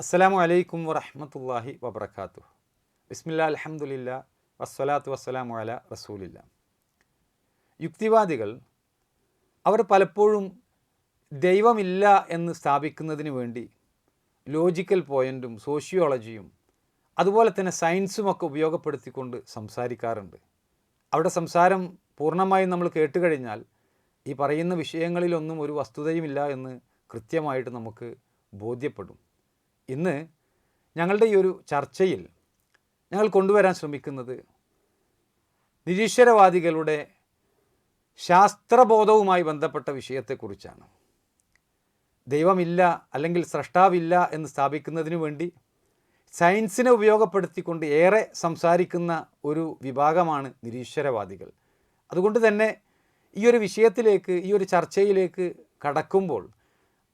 അസ്സലാമു അലൈക്കും വറഹ്മത്തുള്ളാഹി വബർക്കാത്തു ബിസ്മില്ല അലഹമുല്ല വസ്സലാത്തു വസ്സലാമു അല റസൂലില്ല. യുക്തിവാദികൾ അവർ പലപ്പോഴും ദൈവമില്ല എന്ന് സ്ഥാപിക്കുന്നതിന് വേണ്ടി ലോജിക്കൽ പോയിന്റും സോഷ്യോളജിയും അതുപോലെ തന്നെ സയൻസുമൊക്കെ ഉപയോഗപ്പെടുത്തിക്കൊണ്ട് സംസാരിക്കാറുണ്ട്. അവിടെ സംസാരം പൂർണമായും നമ്മൾ കേട്ടുകഴിഞ്ഞാൽ ഈ പറയുന്ന വിഷയങ്ങളിലൊന്നും ഒരു വസ്തുതയുമില്ല എന്ന് കൃത്യമായിട്ട് നമുക്ക് ബോധ്യപ്പെടും. ഇന്ന് ഞങ്ങളുടെ ഈ ഒരു ചർച്ചയിൽ ഞങ്ങൾ കൊണ്ടുവരാൻ ശ്രമിക്കുന്നത് നിരീശ്വരവാദികളുടെ ശാസ്ത്രബോധവുമായി ബന്ധപ്പെട്ട വിഷയത്തെക്കുറിച്ചാണ്. ദൈവമില്ല അല്ലെങ്കിൽ സ്രഷ്ടാവില്ല എന്ന് സ്ഥാപിക്കുന്നതിന് വേണ്ടി സയൻസിനെ ഉപയോഗപ്പെടുത്തിക്കൊണ്ട് ഏറെ സംസാരിക്കുന്ന ഒരു വിഭാഗമാണ് നിരീശ്വരവാദികൾ. അതുകൊണ്ട് തന്നെ ഈ ഒരു വിഷയത്തിലേക്ക് ഈ ഒരു ചർച്ചയിലേക്ക് കടക്കുമ്പോൾ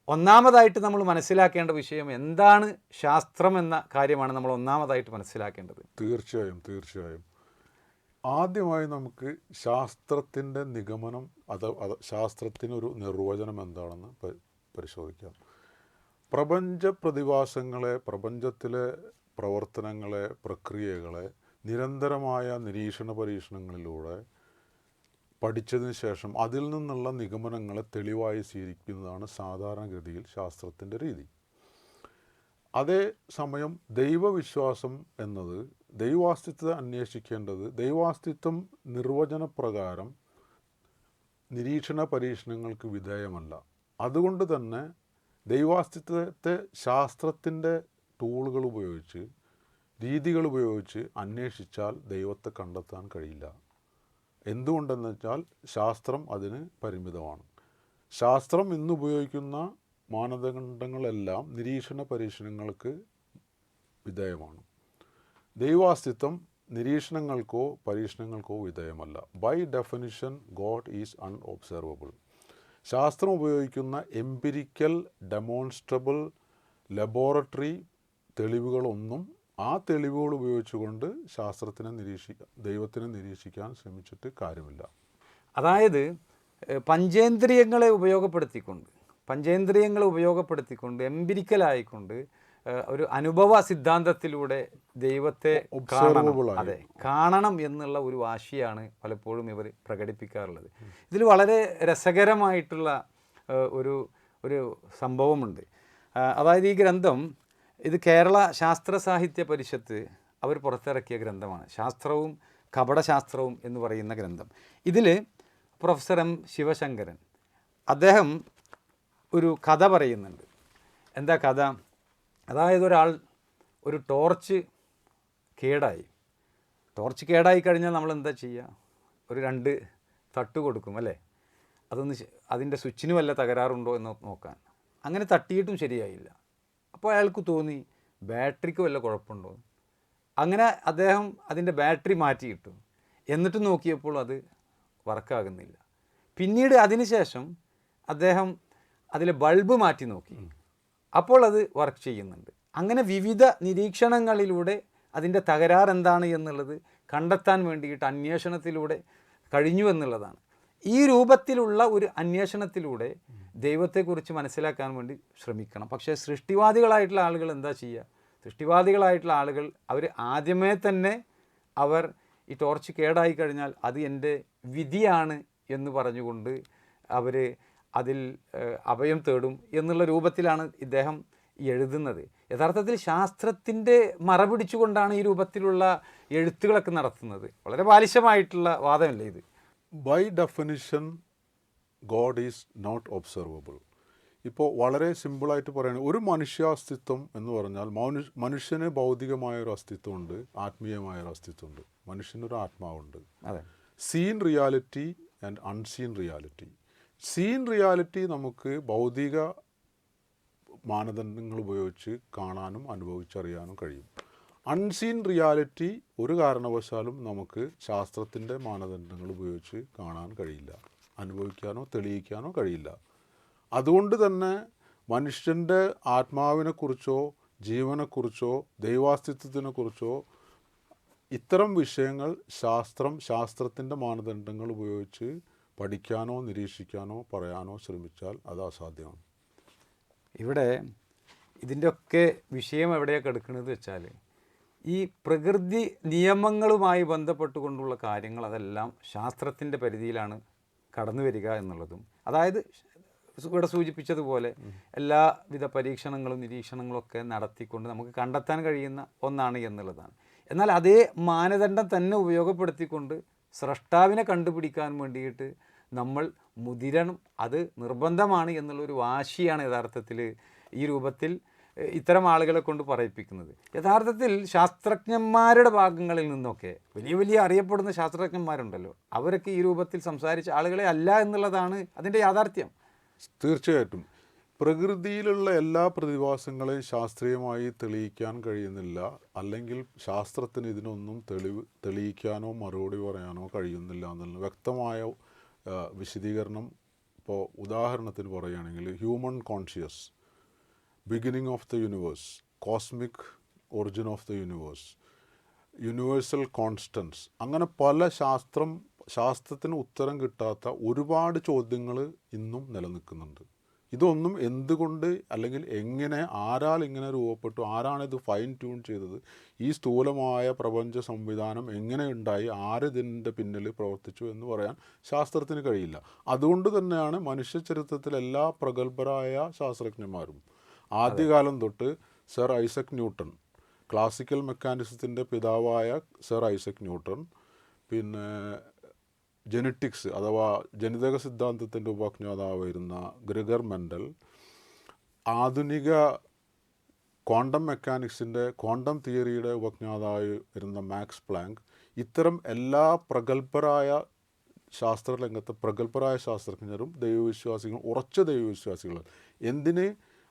ഒന്നാമതായിട്ട് നമ്മൾ മനസ്സിലാക്കേണ്ട വിഷയം എന്താണ് ശാസ്ത്രം എന്ന കാര്യമാണ് നമ്മൾ ഒന്നാമതായിട്ട് മനസ്സിലാക്കേണ്ടത്. തീർച്ചയായും തീർച്ചയായും. ആദ്യമായി നമുക്ക് ശാസ്ത്രത്തിന്റെ നിഗമനം അത് ശാസ്ത്രത്തിനൊരു നിർവചനം എന്താണെന്ന് പരിശോധിക്കാം. പ്രപഞ്ച പ്രതിഭാസങ്ങളെ പ്രപഞ്ചത്തിലെ പ്രവർത്തനങ്ങളെ പ്രക്രിയകളെ നിരന്തരമായ നിരീക്ഷണ പരീക്ഷണങ്ങളിലൂടെ പഠിച്ചതിന് ശേഷം അതിൽ നിന്നുള്ള നിഗമനങ്ങളെ തെളിവായി സ്വീകരിക്കുന്നതാണ് സാധാരണഗതിയിൽ ശാസ്ത്രത്തിന്റെ രീതി. അതേ സമയം ദൈവവിശ്വാസം എന്നത് ദൈവാസ്തിത്വത്തെ അന്വേഷിക്കേണ്ടത് ദൈവാസ്തിത്വം നിർവചനപ്രകാരം നിരീക്ഷണ പരീക്ഷണങ്ങൾക്ക് വിധേയമല്ല. അതുകൊണ്ട് തന്നെ ദൈവാസ്തിത്വത്തെ ശാസ്ത്രത്തിന്റെ ടൂളുകൾ ഉപയോഗിച്ച് രീതികൾ ഉപയോഗിച്ച് അന്വേഷിച്ചാൽ ദൈവത്തെ കണ്ടെത്താൻ കഴിയില്ല. എന്തുകൊണ്ടെന്ന് വെച്ചാൽ ശാസ്ത്രം അതിന് പരിമിതമാണ്. ശാസ്ത്രം ഇന്ന് ഉപയോഗിക്കുന്ന മാനദണ്ഡങ്ങളെല്ലാം നിരീക്ഷണ പരീക്ഷണങ്ങൾക്ക് വിധേയമാണ്. ദൈവാസ്തിത്വം നിരീക്ഷണങ്ങൾക്കോ പരീക്ഷണങ്ങൾക്കോ വിധേയമല്ല. By definition God is unobservable ശാസ്ത്രം ഉപയോഗിക്കുന്ന എംപിരിക്കൽ ഡെമോൺസ്ട്രബിൾ ലബോറട്ടറി തെളിവുകളൊന്നും ആ തെളിവുകൾ ഉപയോഗിച്ചുകൊണ്ട് ശാസ്ത്രത്തിനെ നിരീക്ഷിക്കാൻ ദൈവത്തിനെ നിരീക്ഷിക്കാൻ ശ്രമിച്ചിട്ട് കാര്യമില്ല. അതായത് പഞ്ചേന്ദ്രിയങ്ങളെ ഉപയോഗപ്പെടുത്തിക്കൊണ്ട് പഞ്ചേന്ദ്രിയങ്ങളെ ഉപയോഗപ്പെടുത്തിക്കൊണ്ട് എംപിരിക്കലായിക്കൊണ്ട് ഒരു അനുഭവ സിദ്ധാന്തത്തിലൂടെ ദൈവത്തെ അതെ കാണണം എന്നുള്ള ഒരു വാശിയാണ് പലപ്പോഴും ഇവർ പ്രകടിപ്പിക്കാറുള്ളത്. ഇതിൽ വളരെ രസകരമായിട്ടുള്ള ഒരു ഒരു സംഭവമുണ്ട്. അതായത് ഈ ഗ്രന്ഥം ഇത് കേരള ശാസ്ത്ര സാഹിത്യ പരിഷത്ത് അവർ പുറത്തിറക്കിയ ഗ്രന്ഥമാണ്. ശാസ്ത്രവും കപടശാസ്ത്രവും എന്ന് പറയുന്ന ഗ്രന്ഥം. ഇതിൽ പ്രൊഫസർ എം ശിവശങ്കരൻ അദ്ദേഹം ഒരു കഥ പറയുന്നുണ്ട്. എന്താ കഥ? അതായത് ഒരാൾ ഒരു ടോർച്ച് കേടായി. ടോർച്ച് കേടായി കഴിഞ്ഞാൽ നമ്മൾ എന്താ ചെയ്യുക? ഒരു രണ്ട് തട്ട് കൊടുക്കും അല്ലേ? അതൊന്ന് അതിന്റെ സ്വിച്ചിന് വല്ല തകരാറുണ്ടോ എന്ന് നോക്കാൻ. അങ്ങനെ തട്ടിയിട്ടും ശരിയായില്ല. അപ്പോൾ അയാൾക്ക് തോന്നി ബാറ്ററിക്ക് വല്ല കുഴപ്പമുണ്ടോ? അങ്ങനെ അദ്ദേഹം അതിന്റെ ബാറ്ററി മാറ്റിയിട്ടു എന്നിട്ട് നോക്കിയപ്പോൾ അത് വർക്കാകുന്നില്ല. പിന്നീട് അതിനുശേഷം അദ്ദേഹം അതിലെ ബൾബ് മാറ്റി നോക്കി. അപ്പോൾ അത് വർക്ക് ചെയ്യുന്നുണ്ട്. അങ്ങനെ വിവിധ നിരീക്ഷണങ്ങളിലൂടെ അതിന്റെ തകരാർ എന്താണ് എന്നുള്ളത് കണ്ടെത്താൻ വേണ്ടിയിട്ട് അന്വേഷണത്തിലൂടെ കഴിഞ്ഞു എന്നുള്ളതാണ്. ഈ രൂപത്തിലുള്ള ഒരു അന്വേഷണത്തിലൂടെ ദൈവത്തെക്കുറിച്ച് മനസ്സിലാക്കാൻ വേണ്ടി ശ്രമിക്കണം. പക്ഷേ സൃഷ്ടിവാദികളായിട്ടുള്ള ആളുകൾ എന്താ ചെയ്യുക? സൃഷ്ടിവാദികളായിട്ടുള്ള ആളുകൾ അവർ ആദ്യമേ തന്നെ അവർ ഈ ടോർച്ച് കേടായി കഴിഞ്ഞാൽ അത് എന്റെ വിധിയാണ് എന്ന് പറഞ്ഞുകൊണ്ട് അവർ അതിൽ അഭയം തേടും എന്നുള്ള രൂപത്തിലാണ് ഇദ്ദേഹം എഴുതുന്നത്. യഥാർത്ഥത്തിൽ ശാസ്ത്രത്തിന്റെ മറപിടിച്ചുകൊണ്ടാണ് ഈ രൂപത്തിലുള്ള എഴുത്തുകളൊക്കെ നടത്തുന്നത്. വളരെ ബാലിശമായിട്ടുള്ള വാദമല്ലേ ഇത്? By definition God is not observable ഇപ്പോൾ വളരെ സിമ്പിളായിട്ട് പറയുകയാണെങ്കിൽ ഒരു മനുഷ്യാസ്തിത്വം എന്ന് പറഞ്ഞാൽ മനുഷ്യ മനുഷ്യന് ഭൗതികമായൊരു അസ്തിത്വമുണ്ട് ആത്മീയമായൊരു അസ്തിത്വമുണ്ട് മനുഷ്യനൊരു ആത്മാവുണ്ട്. Seen reality and unseen reality seen reality നമുക്ക് ഭൗതിക മാനദണ്ഡങ്ങൾ ഉപയോഗിച്ച് കാണാനും അനുഭവിച്ചറിയാനും കഴിയും. അൺസീൻ റിയാലിറ്റി ഒരു കാരണവശാലും നമുക്ക് ശാസ്ത്രത്തിന്റെ മാനദണ്ഡങ്ങൾ ഉപയോഗിച്ച് കാണാൻ കഴിയില്ല. അനുഭവിക്കാനോ തെളിയിക്കാനോ കഴിയില്ല. അതുകൊണ്ട് തന്നെ മനുഷ്യന്റെ ആത്മാവിനെക്കുറിച്ചോ ജീവനെക്കുറിച്ചോ ദൈവാസ്തിത്വത്തിനെക്കുറിച്ചോ ഇത്തരം വിഷയങ്ങൾ ശാസ്ത്രം ശാസ്ത്രത്തിന്റെ മാനദണ്ഡങ്ങൾ ഉപയോഗിച്ച് പഠിക്കാനോ നിരീക്ഷിക്കാനോ പറയാനോ ശ്രമിച്ചാൽ അത് അസാധ്യമാണ്. ഇവിടെ ഇതിന്റെയൊക്കെ വിഷയം എവിടെയാണ് കിടക്കുന്നത് വെച്ചാൽ ഈ പ്രകൃതി നിയമങ്ങളുമായി ബന്ധപ്പെട്ടുകൊണ്ടുള്ള കാര്യങ്ങൾ അതെല്ലാം ശാസ്ത്രത്തിന്റെ പരിധിയിലാണ് കടന്നു വരിക എന്നുള്ളതും. അതായത് ഇവിടെ സൂചിപ്പിച്ചതുപോലെ എല്ലാവിധ പരീക്ഷണങ്ങളും നിരീക്ഷണങ്ങളും ഒക്കെ നടത്തിക്കൊണ്ട് നമുക്ക് കണ്ടെത്താൻ കഴിയുന്ന ഒന്നാണ് എന്നുള്ളതാണ്. എന്നാൽ അതേ മാനദണ്ഡം തന്നെ ഉപയോഗപ്പെടുത്തിക്കൊണ്ട് സ്രഷ്ടാവിനെ കണ്ടുപിടിക്കാൻ വേണ്ടിയിട്ട് നമ്മൾ മുതിരണം അത് നിർബന്ധമാണ് എന്നുള്ളൊരു വാശിയാണ് യഥാർത്ഥത്തിൽ ഈ രൂപത്തിൽ ഇത്തരം ആളുകളെ കൊണ്ട് പറയിപ്പിക്കുന്നത്. യഥാർത്ഥത്തിൽ ശാസ്ത്രജ്ഞന്മാരുടെ ഭാഗങ്ങളിൽ നിന്നൊക്കെ വലിയ വലിയ അറിയപ്പെടുന്ന ശാസ്ത്രജ്ഞന്മാരുണ്ടല്ലോ. അവരൊക്കെ ഈ രൂപത്തിൽ സംസാരിച്ച ആളുകളെ അല്ല എന്നുള്ളതാണ് അതിന്റെ യാഥാർത്ഥ്യം. തീർച്ചയായിട്ടും. പ്രകൃതിയിലുള്ള എല്ലാ പ്രതിഭാസങ്ങളെയും ശാസ്ത്രീയമായി തെളിയിക്കാൻ കഴിയുന്നില്ല. അല്ലെങ്കിൽ ശാസ്ത്രത്തിന് ഇതിനൊന്നും തെളിവ് തെളിയിക്കാനോ മറുപടി പറയാനോ കഴിയുന്നില്ല എന്നുള്ള വ്യക്തമായ വിശദീകരണം ഇപ്പോൾ ഉദാഹരണത്തിന് പറയുകയാണെങ്കിൽ human conscious. Beginning of the universe cosmic origin of the universe universal constants അങ്ങനെ പല ശാസ്ത്രം ശാസ്ത്രത്തിന് ഉത്തരം കിട്ടാത്ത ഒരുപാട് ചോദ്യങ്ങൾ ഇന്നും നിലനിൽക്കുന്നുണ്ട്. ഇതൊന്നും എന്തുകൊണ്ട് അല്ലെങ്കിൽ എങ്ങനെ ആരാൽ ഇങ്ങനെ രൂപപ്പെട്ടു ആരാണിത് ഫൈൻ ട്യൂൺ ചെയ്തത് ഈ സ്ഥൂലമായ പ്രപഞ്ച സംവിധാനം എങ്ങനെ ഉണ്ടായി ആരിതിന്റെ പിന്നിൽ പ്രവർത്തിച്ചു എന്ന് പറയാൻ ശാസ്ത്രത്തിന് കഴിയില്ല. അതുകൊണ്ട് തന്നെയാണ് മനുഷ്യ ചരിത്രത്തിൽ എല്ലാ പ്രഗത്ഭരായ ശാസ്ത്രജ്ഞന്മാരും ആദ്യകാലം തൊട്ട് സർ ഐസക് ന്യൂട്ടൺ ക്ലാസിക്കൽ മെക്കാനിസത്തിന്റെ പിതാവായ സർ ഐസക് ന്യൂട്ടൺ പിന്നെ ജെനറ്റിക്സ് അഥവാ ജനിതക സിദ്ധാന്തത്തിന്റെ ഉപജ്ഞാതാവായിരുന്ന ഗ്രിഗർ മെൻഡൽ ആധുനിക ക്വാണ്ടം മെക്കാനിക്സിന്റെ ക്വാണ്ടം തിയറിയുടെ ഉപജ്ഞാതായി വരുന്ന മാക്സ് പ്ലാങ്ക് ഇത്തരം എല്ലാ പ്രഗത്ഭരായ ശാസ്ത്രരംഗത്ത് പ്രഗത്ഭരായ ശാസ്ത്രജ്ഞരും ദൈവവിശ്വാസികളും ഉറച്ച ദൈവവിശ്വാസികളും എന്തിന്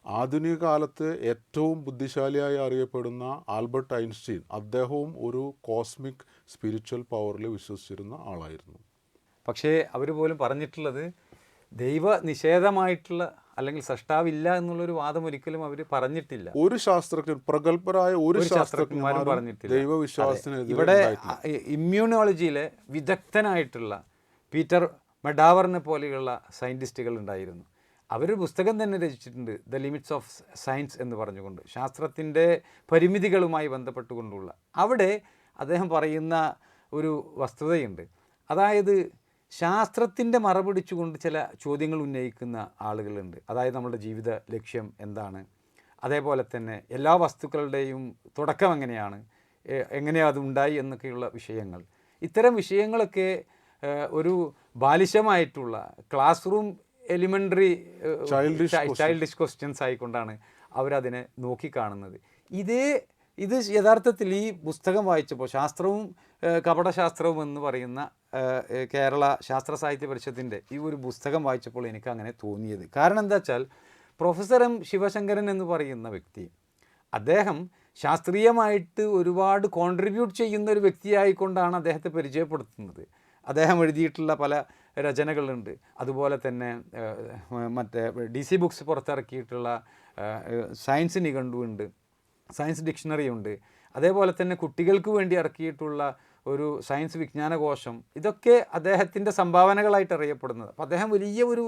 ആധുനിക കാലത്ത് ഏറ്റവും ബുദ്ധിശാലിയായി അറിയപ്പെടുന്ന ആൽബർട്ട് ഐൻസ്റ്റീൻ അദ്ദേഹവും ഒരു കോസ്മിക് സ്പിരിച്വൽ പവറിൽ വിശ്വസിച്ചിരുന്ന ആളായിരുന്നു. പക്ഷേ അവർ പോലും പറഞ്ഞിട്ടുള്ളത് ദൈവ നിഷേധമായിട്ടുള്ള അല്ലെങ്കിൽ സൃഷ്ടാവില്ല എന്നുള്ളൊരു വാദം ഒരിക്കലും അവർ പറഞ്ഞിട്ടില്ല. ഒരു ശാസ്ത്രജ്ഞൻ പ്രഗത്ഭരായ ഒരു ശാസ്ത്രജ്ഞന്മാരും പറഞ്ഞിട്ടില്ല. ദൈവവിശ്വാസത്തിന് ഇവിടെ. ഇമ്മ്യൂണോളജിയിലെ വിദഗ്ധനായിട്ടുള്ള പീറ്റർ മെഡാവറിനെ പോലെയുള്ള സയന്റിസ്റ്റുകൾ ഉണ്ടായിരുന്നു. അവരൊരു പുസ്തകം തന്നെ രചിച്ചിട്ടുണ്ട് ദ ലിമിറ്റ്സ് ഓഫ് സയൻസ് എന്ന് പറഞ്ഞുകൊണ്ട്. ശാസ്ത്രത്തിന്റെ പരിമിതികളുമായി ബന്ധപ്പെട്ടുകൊണ്ടുള്ള. അവിടെ അദ്ദേഹം പറയുന്ന ഒരു വസ്തുതയുണ്ട്. അതായത് ശാസ്ത്രത്തിന്റെ മറപിടിച്ചുകൊണ്ട് ചില ചോദ്യങ്ങൾ ഉന്നയിക്കുന്ന ആളുകളുണ്ട്. അതായത് നമ്മുടെ ജീവിത ലക്ഷ്യം എന്താണ്? അതേപോലെ തന്നെ എല്ലാ വസ്തുക്കളുടെയും തുടക്കം എങ്ങനെയാണ്? എങ്ങനെയാണ് അത് ഉണ്ടായി എന്നൊക്കെയുള്ള വിഷയങ്ങൾ. ഇത്തരം വിഷയങ്ങളൊക്കെ ഒരു ബാലിശമായിട്ടുള്ള class room elementary childish questions ആയിക്കൊണ്ടാണ് അവരതിനെ നോക്കിക്കാണുന്നത്. ഇതേ ഇത് യഥാർത്ഥത്തിൽ ഈ പുസ്തകം വായിച്ചപ്പോൾ ശാസ്ത്രവും കപടശാസ്ത്രവും എന്ന് പറയുന്ന കേരള ശാസ്ത്ര സാഹിത്യ പരിഷത്തിന്റെ ഈ ഒരു പുസ്തകം വായിച്ചപ്പോൾ എനിക്ക് അങ്ങനെ തോന്നിയത്. കാരണം എന്താ വെച്ചാൽ പ്രൊഫസർ എം ശിവശങ്കരൻ എന്ന് പറയുന്ന വ്യക്തി അദ്ദേഹം ശാസ്ത്രീയമായിട്ട് ഒരുപാട് കോൺട്രിബ്യൂട്ട് ചെയ്യുന്ന ഒരു വ്യക്തിയായിക്കൊണ്ടാണ് അദ്ദേഹത്തെ പരിചയപ്പെടുത്തുന്നത്. അദ്ദേഹം എഴുതിയിട്ടുള്ള പല രചനകളുണ്ട്. അതുപോലെ തന്നെ മറ്റേ ഡി സി ബുക്സ് പുറത്തിറക്കിയിട്ടുള്ള സയൻസ് നിഘണ്ടുണ്ട് സയൻസ് ഡിക്ഷണറി ഉണ്ട് അതേപോലെ തന്നെ കുട്ടികൾക്ക് വേണ്ടി ഇറക്കിയിട്ടുള്ള ഒരു സയൻസ് വിജ്ഞാനകോശം. ഇതൊക്കെ അദ്ദേഹത്തിന്റെ സംഭാവനകളായിട്ട് അറിയപ്പെടുന്നത്. അപ്പോൾ അദ്ദേഹം വലിയ ഒരു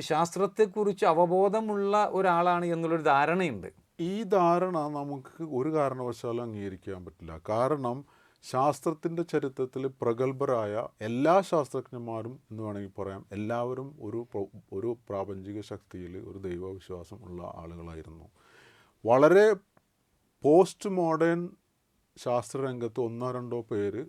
ശാസ്ത്രത്തെക്കുറിച്ച് അവബോധമുള്ള ഒരാളാണ് എന്നുള്ളൊരു ധാരണയുണ്ട്. ഈ ധാരണ നമുക്ക് ഒരു കാരണവശാലും അംഗീകരിക്കാൻ പറ്റില്ല. കാരണം ശാസ്ത്രത്തിന്റെ ചരിത്രത്തിൽ പ്രഗത്ഭരായ എല്ലാ ശാസ്ത്രജ്ഞന്മാരും എന്ന് വേണമെങ്കിൽ പറയാം എല്ലാവരും ഒരു ഒരു പ്രാപഞ്ചിക ശക്തിയിൽ ഒരു ദൈവവിശ്വാസം ഉള്ള ആളുകളായിരുന്നു. വളരെ പോസ്റ്റ് മോഡേൺ ശാസ്ത്രരംഗത്ത് ഒന്നോ രണ്ടോ പേര്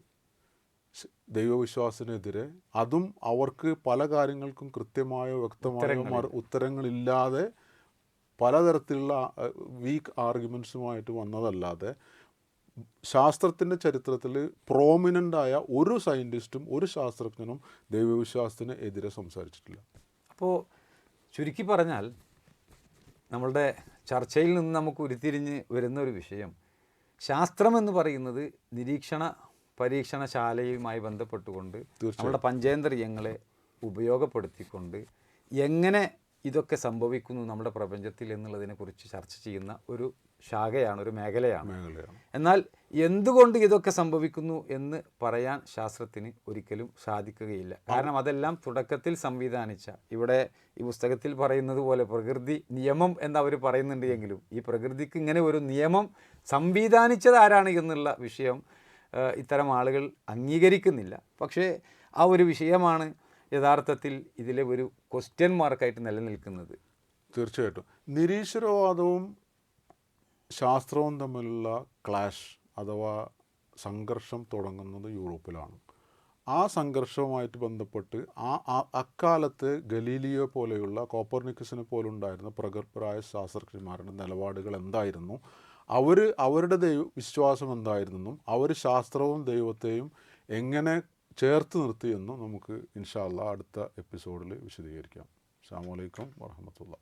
ദൈവവിശ്വാസത്തിനെതിരെ അതും അവർക്ക് പല കാര്യങ്ങൾക്കും കൃത്യമായോ വ്യക്തമായോ ഉത്തരങ്ങളില്ലാതെ പലതരത്തിലുള്ള വീക്ക് ആർഗ്യുമെൻസുമായിട്ട് വന്നതല്ലാതെ ശാസ്ത്രത്തിന്റെ ചരിത്രത്തിൽ പ്രോമിനന്റ് ആയ ഒരു സയന്റിസ്റ്റും ഒരു ശാസ്ത്രജ്ഞനും ദൈവവിശ്വാസത്തിന് എതിരെ സംസാരിച്ചിട്ടില്ല. അപ്പോൾ ചുരുക്കി പറഞ്ഞാൽ നമ്മളുടെ ചർച്ചയിൽ നിന്ന് നമുക്ക് ഉരുത്തിരിഞ്ഞ് വരുന്ന ഒരു വിഷയം ശാസ്ത്രം എന്ന് പറയുന്നത് നിരീക്ഷണ പരീക്ഷണശാലയുമായി ബന്ധപ്പെട്ടുകൊണ്ട് നമ്മുടെ പഞ്ചേന്ദ്രിയങ്ങളെ ഉപയോഗപ്പെടുത്തിക്കൊണ്ട് എങ്ങനെ ഇതൊക്കെ സംഭവിക്കുന്നു നമ്മുടെ പ്രപഞ്ചത്തിൽ എന്നുള്ളതിനെക്കുറിച്ച് ചർച്ച ചെയ്യുന്ന ഒരു ശാഖയാണ് ഒരു മേഖലയാണ്. എന്നാൽ എന്തുകൊണ്ട് ഇതൊക്കെ സംഭവിക്കുന്നു എന്ന് പറയാൻ ശാസ്ത്രത്തിന് ഒരിക്കലും സാധിക്കുകയില്ല. കാരണം അതെല്ലാം തുടക്കത്തിൽ സംവിധാനിച്ച ഇവിടെ ഈ പുസ്തകത്തിൽ പറയുന്നത് പോലെ പ്രകൃതി നിയമം എന്ന് അവർ പറയുന്നുണ്ട് എങ്കിലും ഈ പ്രകൃതിക്ക് ഇങ്ങനെ ഒരു നിയമം സംവിധാനിച്ചത് ആരാണ് എന്നുള്ള വിഷയം ഇത്തരം ആളുകൾ അംഗീകരിക്കുന്നില്ല. പക്ഷേ ആ ഒരു വിഷയമാണ് യഥാർത്ഥത്തിൽ ഇതിലെ ഒരു ക്വസ്റ്റ്യൻ മാർക്കായിട്ട് നിലനിൽക്കുന്നത്. തീർച്ചയായിട്ടും. നിരീശ്വരവാദവും ശാസ്ത്രവും തമ്മിലുള്ള ക്ലാഷ് അഥവാ സംഘർഷം തുടങ്ങുന്നത് യൂറോപ്പിലാണ്. ആ സംഘർഷവുമായിട്ട് ബന്ധപ്പെട്ട് ആ അക്കാലത്ത് ഗലീലിയോ പോലെയുള്ള കോപ്പർനിക്കസിനെ പോലുണ്ടായിരുന്ന പ്രഗത്ഭരായ ശാസ്ത്രജ്ഞന്മാരുടെ നിലപാടുകൾ എന്തായിരുന്നു? അവർ അവരുടെ ദൈവ വിശ്വാസം എന്തായിരുന്നെന്നും അവർ ശാസ്ത്രവും ദൈവത്തെയും എങ്ങനെ ചേർത്ത് നിർത്തിയെന്നും നമുക്ക് ഇൻഷാല്ല അടുത്ത എപ്പിസോഡിൽ വിശദീകരിക്കാം. അസ്സാം വലൈക്കും വാഹമത്തുള്ള